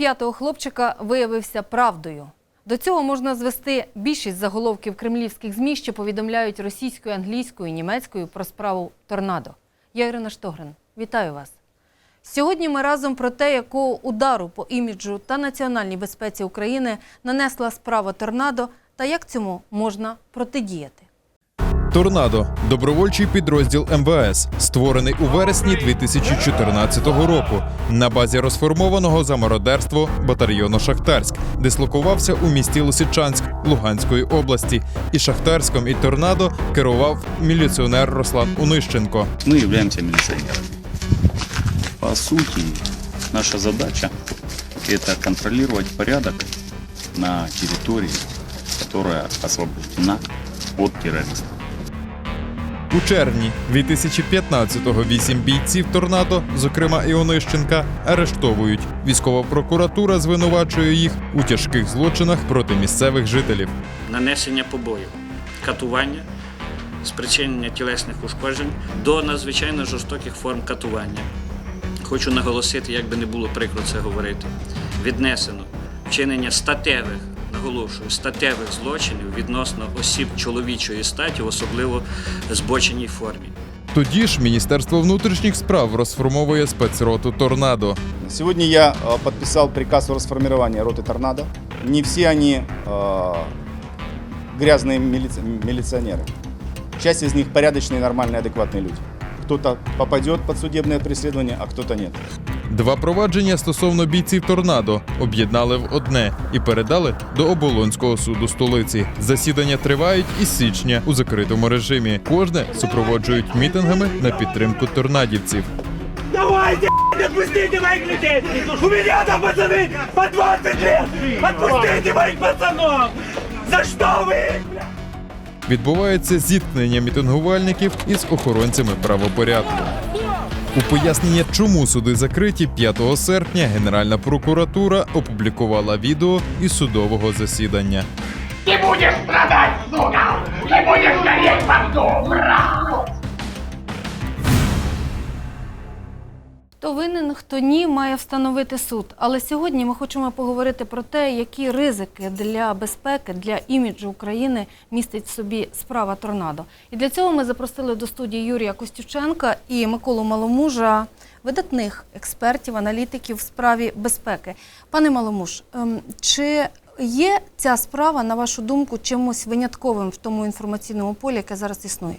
п'ятого хлопчика виявився правдою. До цього можна звести більшість заголовків кремлівських ЗМІ, що повідомляють російською, англійською, німецькою про справу торнадо. Я Ірина Штогрин. Вітаю вас. Сьогодні ми разом про те, якого удару по іміджу та національній безпеці України нанесла справа торнадо та як цьому можна протидіяти. Торнадо добровольчий підрозділ МВС, створений у вересні 2014 року на базі розформованого за мародерство батальйону Шахтарськ, дислокувався у місті Лисичанськ Луганської області. І Шахтарськом і торнадо керував міліціонер Руслан Унищенко. Мы являемся милиционерами. По сути, наша задача – это контролировать порядок на территории, которая освобождена от террористов. У червні 2015-го вісім бійців торнадо, зокрема і Онищенка, арештовують. Військова прокуратура звинувачує їх у тяжких злочинах проти місцевих жителів. нанесення побоїв, катування, спричинення тілесних ушкоджень до надзвичайно жорстоких форм катування. Хочу наголосити, як би не було прикро це говорити, віднесено вчинення статевих, наголошую, статевих злочинів відносно осіб чоловічої статі, особливо збоченій формі. Тоді ж Міністерство внутрішніх справ розформовує спецроту торнадо. Сегодня я э, подписал приказ о расформировании роты «Торнадо». Не все они э, грязные милиci- милиционеры. Часть из них порядочные, нормальные, адекватные люди. Кто-то попадет под судебное преследование, а кто-то нет. Два провадження стосовно бійців торнадо об'єднали в одне і передали до оболонського суду столиці. Засідання тривають із січня у закритому режимі. Кожне супроводжують мітингами на підтримку торнадівців. Давайте, блядь, отпустите моих людей! У меня там пацаны по 20 лет! Отпустите моих пацанов! За что вы? Відбувається зіткнення мітингувальників із охоронцями правопорядку. У пояснення, чому суди закриті 5 серпня, Генеральна прокуратура опублікувала відео із судового засідання. Ти будеш страдати, сука! Ти будеш гореть в аду! Хто винен, хто ні, має встановити суд. Але сьогодні ми хочемо поговорити про те, які ризики для безпеки, для іміджу України містить в собі справа торнадо. І для цього ми запросили до студії Юрія Костюченка і Миколу Маломужа, видатних експертів, аналітиків в справі безпеки. Пане Маломуж, ем, чи є ця справа, на вашу думку, чимось винятковим в тому інформаційному полі, яке зараз існує?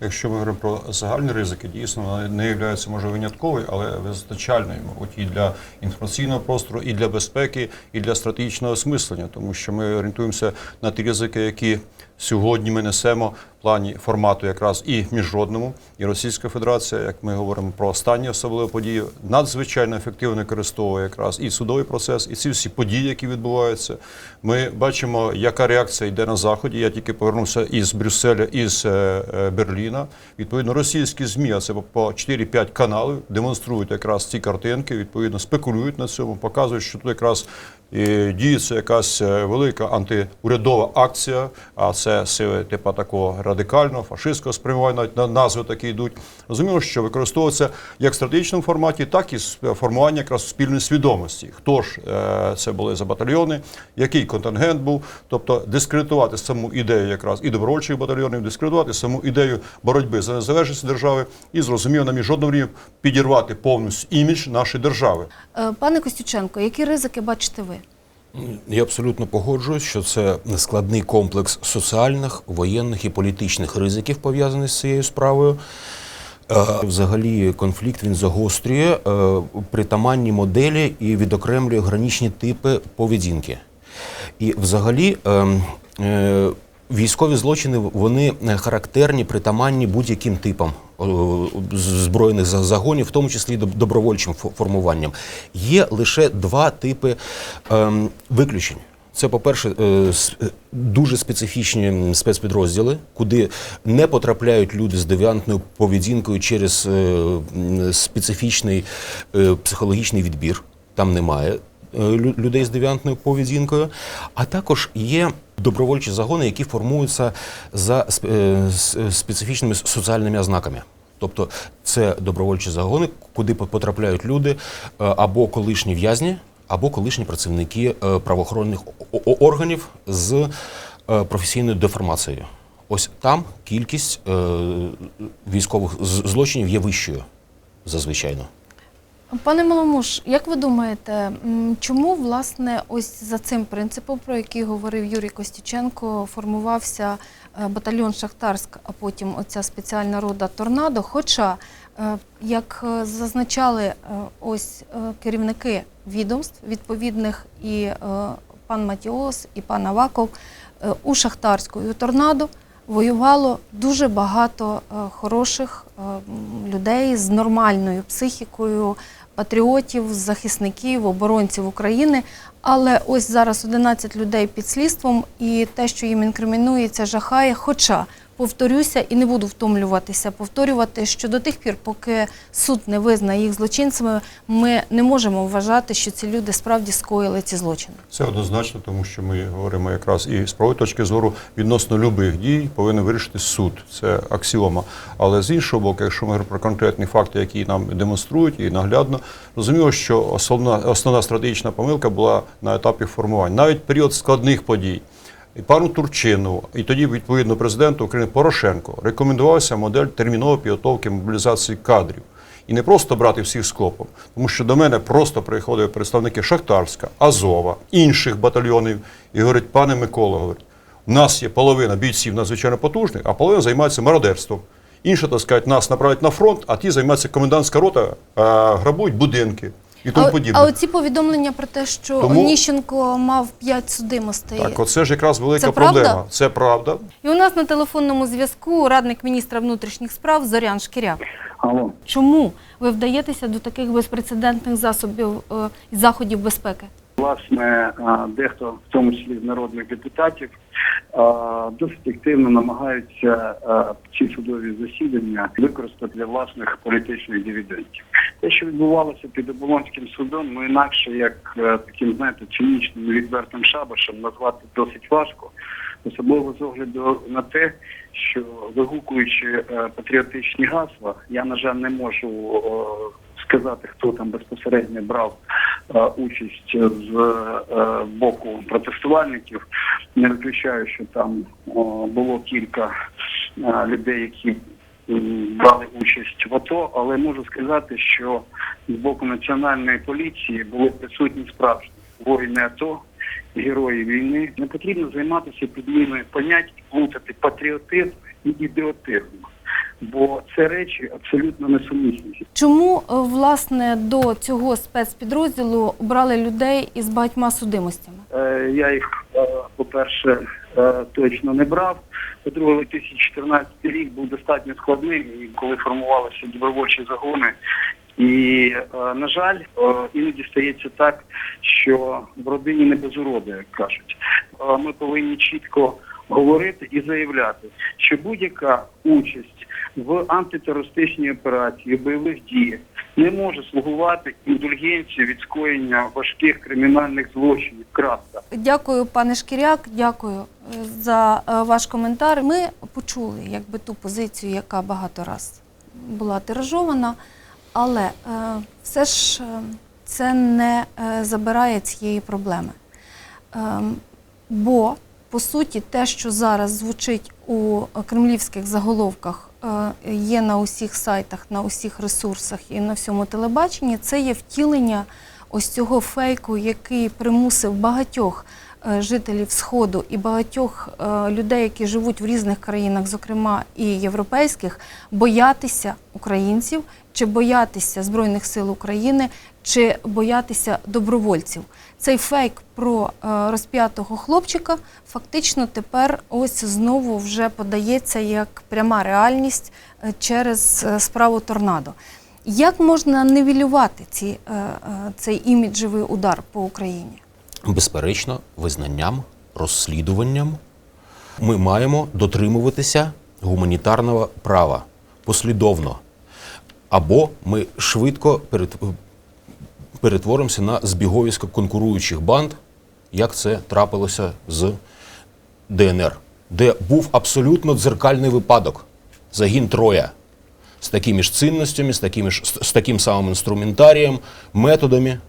Якщо ми говоримо про загальні ризики, дійсно вона не є може винятковою, але визначальною, мабуть, і для інформаційного простору, і для безпеки, і для стратегічного осмислення, тому що ми орієнтуємося на ті ризики, які сьогодні ми несемо плані формату, якраз і міжнародному, і Російська Федерація, як ми говоримо про останні особливі події, надзвичайно ефективно використовує якраз і судовий процес, і ці всі події, які відбуваються. Ми бачимо, яка реакція йде на заході. Я тільки повернувся із Брюсселя, із е, е, Берліна. Відповідно, російські змі, а це по 4-5 каналів, демонструють якраз ці картинки. Відповідно, спекулюють на цьому, показують, що тут якраз і діється якась е, велика антиурядова акція, а це сили типу такого радикального, фашистського спрямування, на назви такі йдуть. Розуміло, що використовується як в стратегічному форматі, так і формування якраз спільної свідомості. Хто ж е, це були за батальйони, який контингент був, тобто дискредитувати саму ідею якраз і добровольчих батальйонів, дискредитувати саму ідею боротьби за незалежність держави і зрозуміло на міжнародному рівні підірвати повністю імідж нашої держави. Е, Пане Костюченко, які ризики бачите ви? Я абсолютно погоджуюсь, що це складний комплекс соціальних, воєнних і політичних ризиків пов'язаних з цією справою. Е, Взагалі, конфлікт він загострює е, притаманні моделі і відокремлює гранічні типи поведінки. І взагалі е, е, військові злочини вони характерні, притаманні будь-яким типам е, збройних загонів, в тому числі добровольчим формуванням. Є лише два типи ем, виключень. Це, по-перше, е, е, дуже специфічні спецпідрозділи, куди не потрапляють люди з девіантною поведінкою через е, специфічний е, психологічний відбір. Там немає е, людей з девіантною поведінкою. А також є добровольчі загони, які формуються за е, е, специфічними соціальними ознаками. Тобто це добровольчі загони, куди потрапляють люди е, або колишні в'язні або колишні працівники е, правоохоронних органів з е, професійною деформацією. Ось там кількість е, військових злочинів є вищою зазвичай. Пане Маломуш, як ви думаєте, чому власне ось за цим принципом, про який говорив Юрій Костюченко, формувався е, батальйон Шахтарськ, а потім оця спеціальна рода Торнадо? Хоча, е, як е, зазначали ось керівники відомств відповідних і пан Матіос, і пан Аваков, у Шахтарську і у Торнадо воювало дуже багато е, хороших е, людей з нормальною психікою, патріотів, захисників, оборонців України. Але ось зараз 11 людей під слідством, і те, що їм інкримінується, жахає. Хоча повторюся і не буду втомлюватися, повторювати, що до тих пір, поки суд не визнає їх злочинцями, ми не можемо вважати, що ці люди справді скоїли ці злочини. Це однозначно, тому що ми говоримо якраз і з правої точки зору відносно любих дій повинен вирішити суд. Це аксіома. Але з іншого боку, якщо ми говоримо про конкретні факти, які нам демонструють і наглядно, розуміло, що основна, основна стратегічна помилка була на етапі формування. Навіть період складних подій. І пану Турчинову, і тоді відповідно президенту України Порошенко рекомендувався модель термінової підготовки мобілізації кадрів. І не просто брати всіх скопом, тому що до мене просто приходили представники Шахтарська, Азова, інших батальйонів і говорять, пане Микола, говорить, у нас є половина бійців надзвичайно потужних, а половина займається мародерством. Інше, так сказати, нас направлять на фронт, а ті займаються комендантська рота, а, грабують будинки і тому А, подібне. а оці повідомлення про те, що Тому- Ніщенко мав 5 судимостей. Так, оце ж якраз велика Це правда? проблема. Це правда. І у нас на телефонному зв'язку радник міністра внутрішніх справ Зорян Шкіряк. Алло. Чому ви вдаєтеся до таких безпрецедентних засобів е, і заходів безпеки? Власне, дехто, в тому числі народних депутатів, досить активно намагаються ці судові засідання використати для власних політичних дивідендів. Те, що відбувалося під Оболонським судом, ну інакше як е, таким, знаєте, цинічним відвертим шабашем назвати досить важко. Особливо з огляду на те, що вигукуючи е, патріотичні гасла, я на жаль не можу сказати, хто там безпосередньо брав е, участь з е, боку протестувальників. Не виключаю, що там було кілька е, людей, які брали участь в АТО, але можу сказати, що з боку національної поліції були присутні справжні воїни АТО, герої війни. Не потрібно займатися підміною понять і плутати патріотизм і ідіотизм, бо це речі абсолютно несумісні. Чому е, власне до цього спецпідрозділу обрали людей із багатьма судимостями? Е, Я їх, е, по-перше, е, точно не брав. По-друге, 2014 рік був достатньо складним, і коли формувалися добровольчі загони. І, на жаль, іноді стається так, що в родині не без уроди, як кажуть. Ми повинні чітко говорити і заявляти, що будь-яка участь в антитерористичній операції, бойових діях не може слугувати індульгенцією від скоєння важких кримінальних злочинів. Крапка. Дякую, пане Шкіряк. Дякую е, за е, ваш коментар. Ми почули якби ту позицію, яка багато раз була тиражована, але е, все ж це не забирає цієї проблеми. Ем, Бо, по суті, те, що зараз звучить у кремлівських заголовках, є на усіх сайтах, на усіх ресурсах і на всьому телебаченні, це є втілення ось цього фейку, який примусив багатьох е, жителів Сходу і багатьох е, людей, які живуть в різних країнах, зокрема і європейських, боятися українців, чи боятися Збройних сил України, чи боятися добровольців. Цей фейк про е, розп'ятого хлопчика фактично тепер ось знову вже подається як пряма реальність е, через е, справу торнадо. Як можна нивелювати ці, е, е, цей іміджевий удар по Україні? Безперечно, визнанням, розслідуванням ми маємо дотримуватися гуманітарного права послідовно. Або ми швидко перетворимося на збіговисько конкуруючих банд, як це трапилося з ДНР, де був абсолютно дзеркальний випадок. Загін Троя з такими ж цінностями, з, такими ж, з таким самим інструментарієм, методами.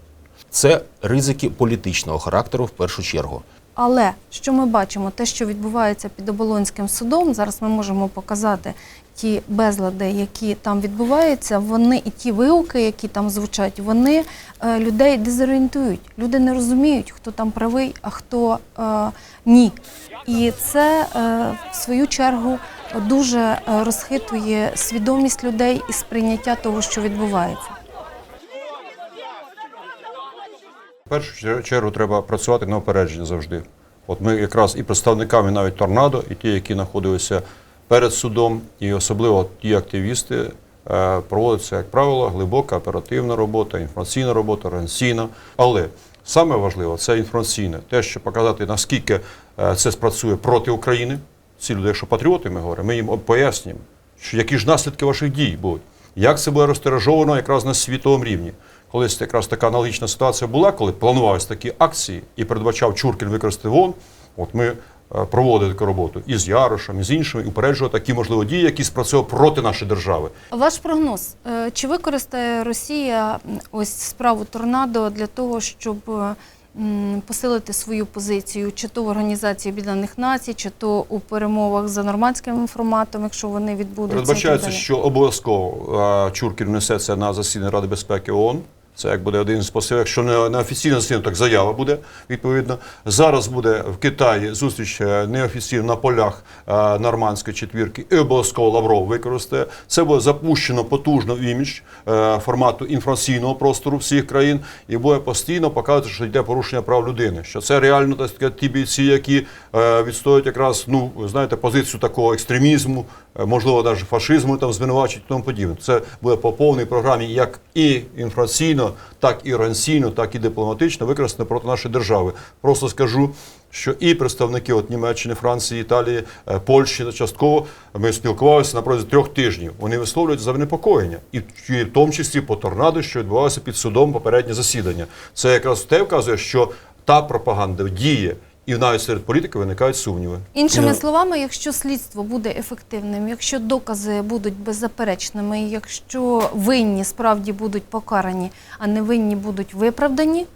Це ризики політичного характеру в першу чергу. Але що ми бачимо, те, що відбувається під Оболонським судом, зараз ми можемо показати ті безлади, які там відбуваються, вони і ті вигуки, які там звучать, вони е, людей дезорієнтують. Люди не розуміють, хто там правий, а хто е, ні. І це е, в свою чергу дуже е, розхитує свідомість людей і сприйняття того, що відбувається. В першу чергу треба працювати на опередження завжди. От ми якраз і представниками навіть торнадо, і ті, які знаходилися перед судом, і особливо ті активісти, е, проводиться, як правило, глибока оперативна робота, інформаційна робота, організаційна. Але саме важливе це інформаційне, те, що показати, наскільки е, це спрацює проти України. Ці люди, якщо патріоти, ми говоримо, ми їм пояснюємо, що які ж наслідки ваших дій будуть. Як це буде розтиражовано якраз на світовому рівні? Колись якраз така аналогічна ситуація була, коли планувалися такі акції і передбачав Чуркін використати ВОН. От ми е, проводили таку роботу і з Ярошем, і з іншими, і упереджували такі можливо дії, які спрацьовували проти нашої держави. Ваш прогноз, е, чи використає Росія ось справу торнадо для того, щоб е, посилити свою позицію, чи то в Організації Об'єднаних Націй, чи то у перемовах за нормандським форматом, якщо вони відбудуться? Передбачається, що обов'язково Чуркін внесеться на засідання Ради безпеки ООН. Це як буде один з посилів. Якщо не на офіційне засідання, так заява буде відповідно. Зараз буде в Китаї зустріч е, неофіційно на полях е, нормандської четвірки, і обов'язково Лавров використає. Це буде запущено потужно імідж е, формату інформаційного простору всіх країн, і буде постійно показувати, що йде порушення прав людини. Що це реально так сказати, ті бійці, які відстоюють якраз ну знаєте позицію такого екстремізму, можливо, навіть фашизму там звинувачують і тому подібне. Це буде по повній програмі, як і інформаційно, так і організаційно, так і дипломатично використано проти нашої держави. Просто скажу. Що і представники от Німеччини, Франції, Італії, е, Польщі частково ми спілкувалися на протязі трьох тижнів. Вони висловлюють занепокоєння, і в тому числі по торнадо, що відбувалося під судом попереднє засідання. Це якраз те вказує, що та пропаганда діє, і навіть серед політиків виникають сумніви. Іншими Е, словами, якщо слідство буде ефективним, якщо докази будуть беззаперечними, якщо винні справді будуть покарані, а не винні будуть виправдані,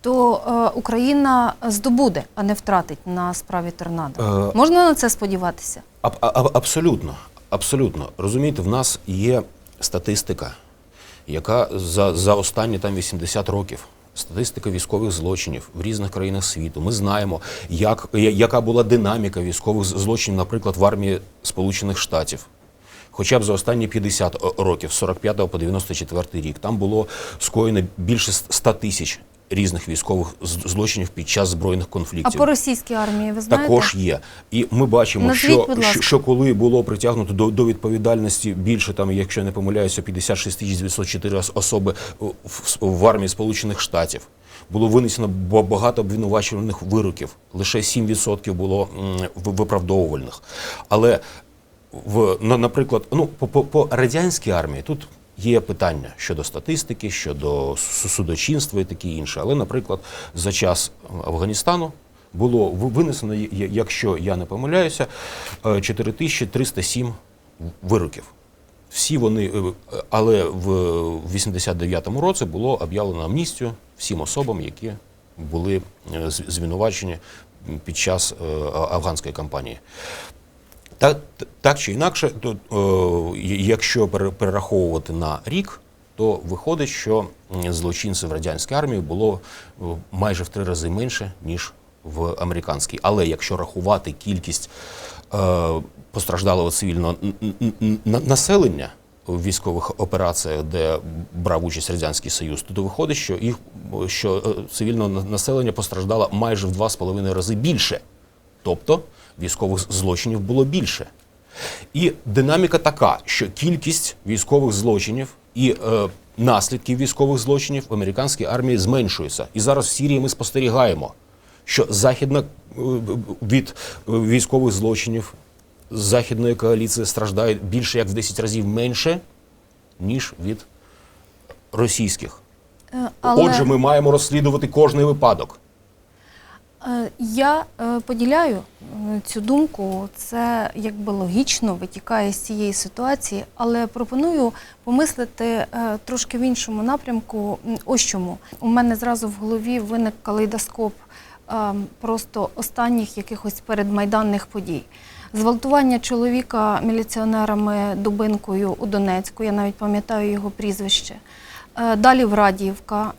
то е, Україна здобуде, а не втратить на справі торнадо. Е, Можна на це сподіватися? Аб- аб- абсолютно. Абсолютно. Розумієте, в нас є статистика, яка за, за останні там 80 років. Статистика військових злочинів в різних країнах світу. Ми знаємо, як, яка була динаміка військових злочинів, наприклад, в армії Сполучених Штатів. Хоча б за останні 50 років, з 45 по 94 рік, там було скоєно більше 100 тисяч різних військових злочинів під час збройних конфліктів. А по російській армії ви знаєте? Також є. І ми бачимо, Назвіть, що, що, що коли було притягнуто до, до відповідальності більше, там, якщо я не помиляюся, 56 тисяч 904 ос- особи в, в, в армії Сполучених Штатів. Було винесено ба- багато обвинувачувальних вироків. Лише 7% було виправдовувальних. Але в, наприклад, ну, по, по, по радянській армії тут є питання щодо статистики, щодо судочинства і таке інше. Але, наприклад, за час Афганістану було винесено, якщо я не помиляюся, е, 4307 вироків. Всі вони, е, але в 89-му році було об'явлено амністію всім особам, які були е, звинувачені під час е, афганської кампанії. Так, так чи інакше, то, е, якщо пере- перераховувати на рік, то виходить, що злочинців в радянській армії було е, майже в три рази менше, ніж в американській. Але якщо рахувати кількість е, постраждалого цивільного населення в військових операціях, де брав участь Радянський Союз, то виходить, що їх що е, цивільного населення постраждало майже в два з половиною рази більше. Тобто військових злочинів було більше. І динаміка така, що кількість військових злочинів і е, наслідків військових злочинів в американській армії зменшується. І зараз в Сірії ми спостерігаємо, що західна е, від е, військових злочинів західної коаліції страждає більше як в 10 разів менше, ніж від російських. Е, Але... Отже, ми маємо розслідувати кожний випадок. Е, Я е, поділяю е, цю думку. Це якби логічно витікає з цієї ситуації, але пропоную помислити трошки в іншому напрямку. Ось чому у мене зразу в голові виник калейдоскоп просто останніх якихось передмайданних подій. Зґвалтування чоловіка міліціонерами дубинкою у Донецьку, я навіть пам'ятаю його прізвище. Е, Далі Врадіївка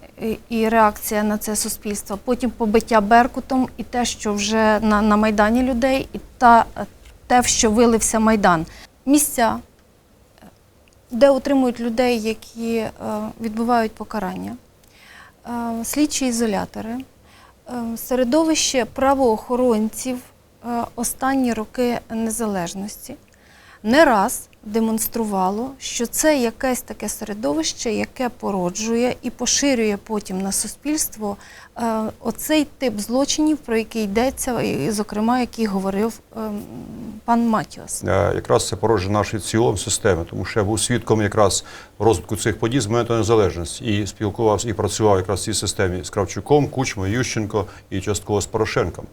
і- реакція на це суспільства. Потім побиття Беркутом і те, що вже на, на Майдані людей, і та, те, в що вилився Майдан. Місця, е, де утримують людей, які е, відбувають покарання, слідчі ізолятори, середовище правоохоронців останні роки незалежності не раз демонструвало, що це якесь таке середовище, яке породжує і поширює потім на суспільство е, оцей тип злочинів, про який йдеться, і, зокрема, який говорив ем, пан Матіос. Е, Якраз це породження нашої цілої системи, тому що я був свідком якраз розвитку цих подій з моменту незалежності і спілкувався і працював якраз в цій системі з Кравчуком, Кучмою, Ющенко і частково з Порошенком.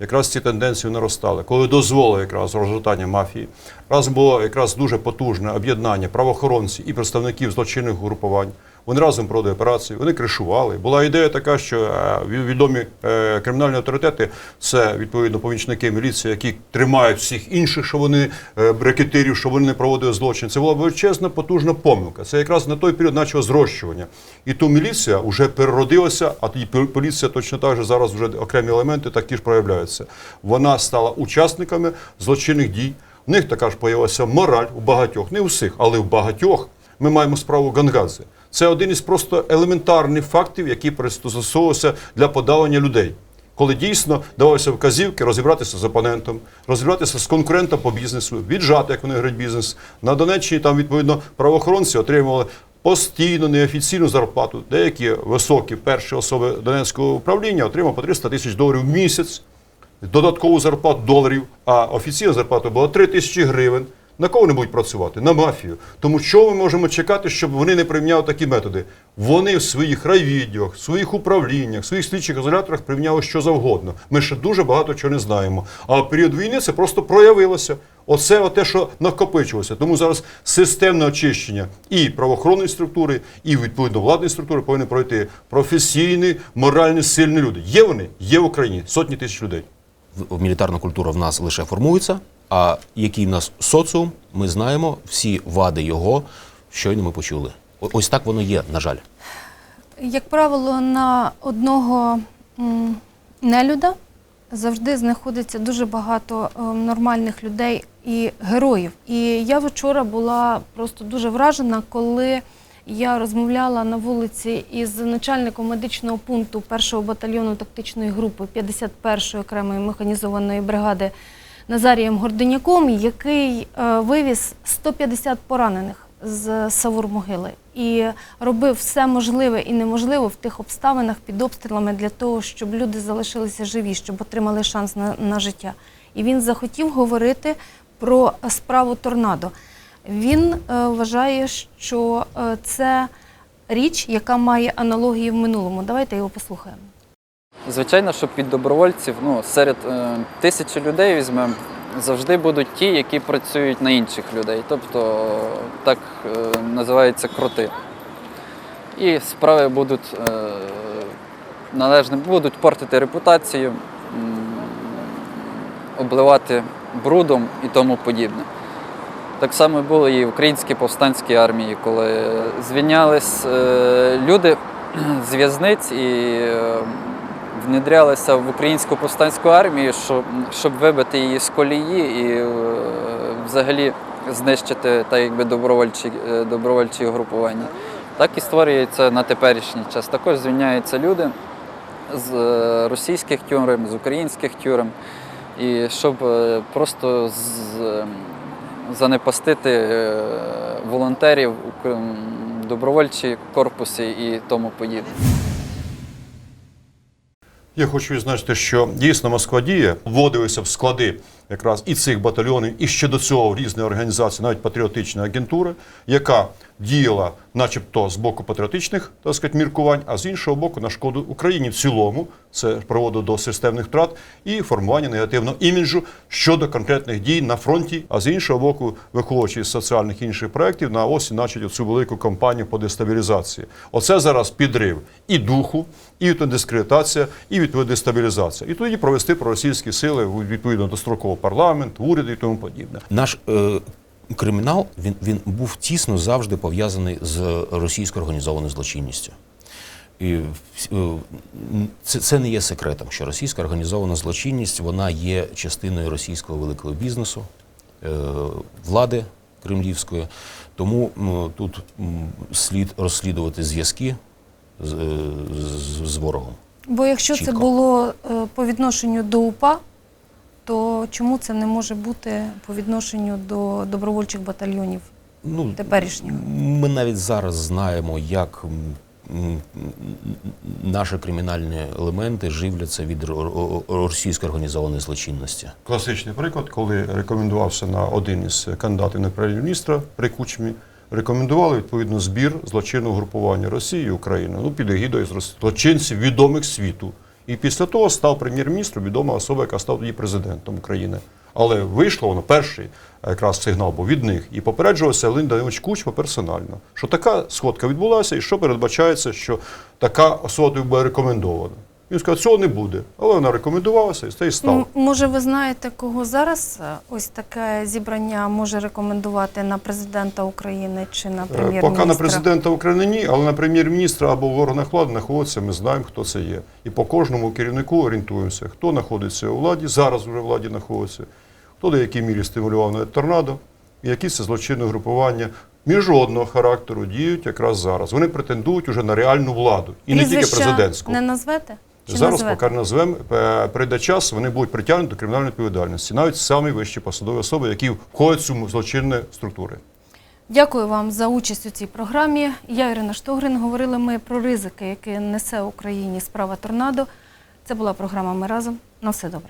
Якраз ці тенденції наростали, коли дозволили якраз розгортання мафії. Раз було якраз дуже потужне об'єднання правоохоронців і представників злочинних групувань. Вони разом проводили операції, вони кришували. Була ідея така, що е, відомі е, кримінальні авторитети це відповідно помічники міліції, які тримають всіх інших, що вони е, брекетирів, що вони не проводили злочин. Це була величезна потужна помилка. Це якраз на той період начало зрощування. І ту міліція вже переродилася, а тоді поліція точно так же зараз вже окремі елементи такі ж проявляються. Вона стала учасниками злочинних дій. В них така ж появилася мораль у багатьох, не у всіх, але в багатьох. Ми маємо справу Гангадзе. Це один із просто елементарних фактів, які пристосовувалися для подавання людей. Коли дійсно давалися вказівки розібратися з опонентом, розібратися з конкурентом по бізнесу, віджати, як вони говорять, бізнес. На Донеччині там відповідно правоохоронці отримували постійну неофіційну зарплату. Деякі високі перші особи Донецького управління отримали по 300 тисяч доларів в місяць додаткову зарплату доларів, а офіційна зарплата була 3 тисячі гривень. На кого вони будуть працювати? На мафію. Тому що ми можемо чекати, щоб вони не приміняли такі методи? Вони в своїх райвідділах, в своїх управліннях, в своїх слідчих ізоляторах приміняли що завгодно. Ми ще дуже багато чого не знаємо. А в період війни це просто проявилося. Оце те, що накопичилося. Тому зараз системне очищення і правоохоронної структури, і відповідно владної структури повинні пройти професійні, морально сильні люди. Є вони? Є в Україні сотні тисяч людей. Мілітарна культура в нас лише формується, а який нас соціум, ми знаємо всі вади його, щойно ми почули. Ось так воно є, на жаль. Як правило, на одного нелюда завжди знаходиться дуже багато е, нормальних людей і героїв. І я вчора була просто дуже вражена, коли я розмовляла на вулиці із начальником медичного пункту 1-го батальйону тактичної групи 51-ї окремої механізованої бригади Назарієм Гординяком, який е, вивіз 150 поранених з Савур-Могили і робив все можливе і неможливе в тих обставинах під обстрілами для того, щоб люди залишилися живі, щоб отримали шанс на, на життя. І він захотів говорити про справу торнадо. Він е, вважає, що е, це річ, яка має аналогії в минулому. Давайте його послухаємо. Звичайно, що під добровольців, ну, серед е, тисячі людей візьмемо, завжди будуть ті, які працюють на інших людей. Тобто так е, називаються кроти. І справи будуть е, належним, будуть портити репутацію, обливати брудом і тому подібне. Так само було і в українській повстанській армії, коли звільнялись е, люди з в'язниць і е, внедрялися в українську повстанську армію, щоб, щоб вибити її з колії і е, взагалі знищити так якби добровольчі, е, добровольчі групування. Так і створюється на теперішній час. Також звільняються люди з е, російських тюрем, з українських тюрем. І щоб просто з, ем, занепастити волонтерів, м, добровольчі корпуси і тому подібне. Я хочу відзначити, що дійсно Москва діє, вводилися в склади якраз і цих батальйонів, і ще до цього різні організації, навіть патріотична агентура, яка діяла начебто з боку патріотичних так сказати, міркувань, а з іншого боку на шкоду Україні в цілому. Це приводить до системних втрат і формування негативного іміджу щодо конкретних дій на фронті. А з іншого боку, виходячи з соціальних інших проєктів, на осінь начать цю велику кампанію по дестабілізації. Оце зараз підрив і духу, і дискредитація, і відповідно дестабілізація. І тоді провести проросійські сили відповідно до строкового парламенту, уряду і тому подібне. Наш е, кримінал він, він був тісно завжди пов'язаний з російською організованою злочинністю. І е, це, це не є секретом, що російська організована злочинність вона є частиною російського великого бізнесу, е, влади кремлівської. Тому тут слід розслідувати зв'язки з, е, з, з ворогом. Бо якщо це було по відношенню до УПА, то чому це не може бути по відношенню до добровольчих батальйонів Ну, теперішніх? Ми навіть зараз знаємо, як наші кримінальні елементи живляться від ро- ро- російської організованої злочинності. Класичний приклад, коли рекомендувався на один із кандидатів на прем'єр-міністра при Кучмі, рекомендували відповідно збір злочинного групування Росії і України ну, під егідою злочинців відомих світу. І після того став прем'єр-міністром відома особа, яка став тоді президентом України. Але вийшло воно перший якраз сигнал був від них. І попереджувався Леонід Данилович Кучма персонально, що така сходка відбулася, і що передбачається, що така особа буде рекомендована. Він сказав, цього не буде. Але вона рекомендувалася і це і стало. Може, ви знаєте, кого зараз е, ось таке зібрання може рекомендувати на президента України чи на Е, прем'єр-міністра? Поки на президента України ні, але на прем'єр-міністра або в органах влади знаходиться, ми знаємо, хто це є. І по кожному керівнику орієнтуємося, хто знаходиться у владі, зараз вже в владі знаходиться, хто до якій мірі стимулював на торнадо, і які це злочинне групування міжнародного характеру діють якраз зараз. Вони претендують уже на реальну владу, і не тільки президентську. Не назвете? Чи Зараз, назвете? поки назвемо, е, прийде час, вони будуть притягнуті до кримінальної відповідальності, навіть самі вищі посадові особи, які входять в цю злочинні структури. Дякую вам за участь у цій програмі. Я Ірина Штогрин. Говорили ми про ризики, які несе Україні справа торнадо. Це була програма Ми разом. На все добре.